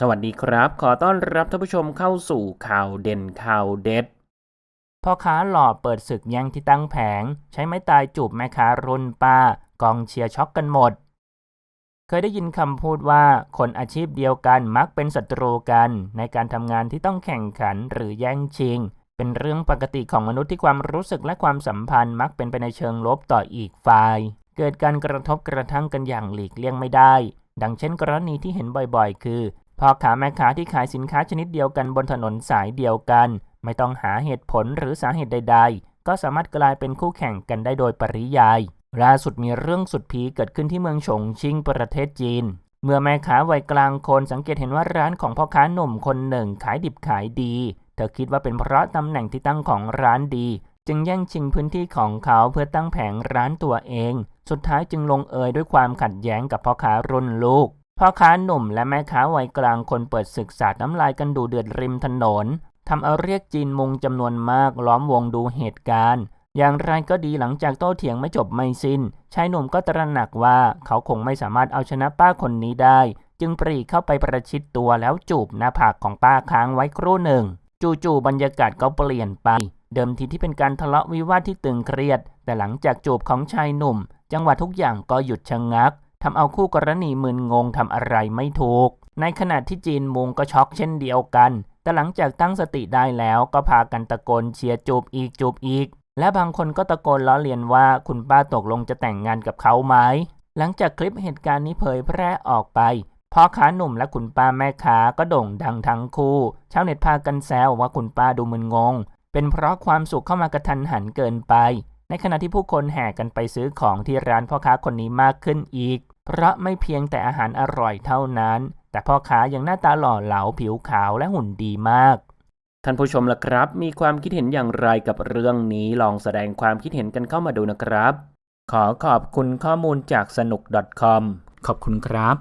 สวัสดีครับ ขอต้อนรับท่านผู้ชมเข้าสู่ข่าวเด่นข่าวเด็ดพ่อค้าหล่อเปิดศึกแย่งที่ตั้งแผง ใช้ไม้ตายจูบแม่ค้ารุ่นป้า กองเชียร์ช็อกกันหมด เคยได้ยินคำพูดว่าคนอาชีพเดียวกันมักเป็นศัตรูกัน ในการทำงานที่ต้องแข่งขันหรือแย่งชิง เป็นเรื่องปกติของมนุษย์ที่ความรู้สึกและความสัมพันธ์มักเป็นไปในเชิงลบต่ออีกฝ่าย เกิดการกระทบกระทั่งกันอย่างหลีกเลี่ยงไม่ได้ดังเช่นกรณีที่เห็นบ่อยๆ คือ พ่อค้าแม่ค้าที่ขายสินค้าชนิดเดียวกันบนถนนสายเดียวกัน ไม่ต้องหาเหตุผลหรือสาเหตุใด ๆ ก็สามารถกลายเป็นคู่แข่งกันได้โดยปริยายล่าสุดมีเรื่องสุดพีเกิดขึ้นที่เมืองฉงชิ่งประเทศจีน เมื่อแม่ค้าวัยกลางคนสังเกตเห็นว่าร้านของพ่อค้าหนุ่มคนหนึ่งขายดิบขายดี เธอคิดว่าเป็นเพราะตำแหน่งที่ตั้งของร้านดี จึงแย่งชิงพื้นที่ของเขาเพื่อตั้งแผงร้านตัวเอง สุดท้ายจึงลงเอยด้วยความขัดแย้งกับพ่อค้ารุ่นลูก พ่อค้าหนุ่มและแม่ค้าวัยกลางคนเปิดศึกสาดน้ำลายกันดูเดือดริมถนนทำเอาเรียกจีนมุงจำนวนมากล้อมวงดูเหตุการณ์ อย่างไรก็ดีหลังจากโต้เถียงไม่จบไม่สิน้นชายหนุ่มก็ตระหนักว่าเขาคงไม่สามารถเอาชนะป้าคนนี้ได้ จึงปรีเข้าไปประชิดตัวแล้วจูบหน้าผากของป้าค้างไว้ครู่หนึ่ง จู่ๆบรรยากาศก็เปลี่ยนไป เดิมทีที่เป็นการทะเลาะวิวาทที่ตึงเครียด แต่หลังจากจูบของชายหนุ่ม จังหวะทุกอย่างก็หยุดชะงัก ทำเอาคู่กรณีมึนงงทำอะไรไม่ถูก ในขณะที่จีนมุงก็ช็อกเช่นเดียวกัน แต่หลังจากตั้งสติได้แล้วก็พากันตะโกนเชียร์จูบอีกจูบอีก และบางคนก็ตะโกนล้อเลียนว่าคุณป้าตกลงจะแต่งงานกับเขาไหม หลังจากคลิปเหตุการณ์นี้เผยแพร่ออกไปพ่อค้าหนุ่มและคุณป้าแม่ค้าก็โด่งดังทั้งคู่ ชาวเน็ตพากันแซวว่าคุณป้าดูมึนงง เป็นเพราะความสุขเข้ามากระทันหันเกินไป ในขณะที่ผู้คนแห่กันไปซื้อของที่ร้านพ่อค้าคนนี้มากขึ้นอีก เพราะไม่เพียงแต่อาหารอร่อยเท่านั้น แต่พ่อค้ายังหน้าตาหล่อเหลาผิวขาวและหุ่นดีมาก ท่านผู้ชมล่ะครับ มีความคิดเห็นอย่างไรกับเรื่องนี้ลองแสดงความคิดเห็นกันเข้ามาดูนะครับ ขอขอบคุณข้อมูลจากสนุก .com ขอบคุณครับ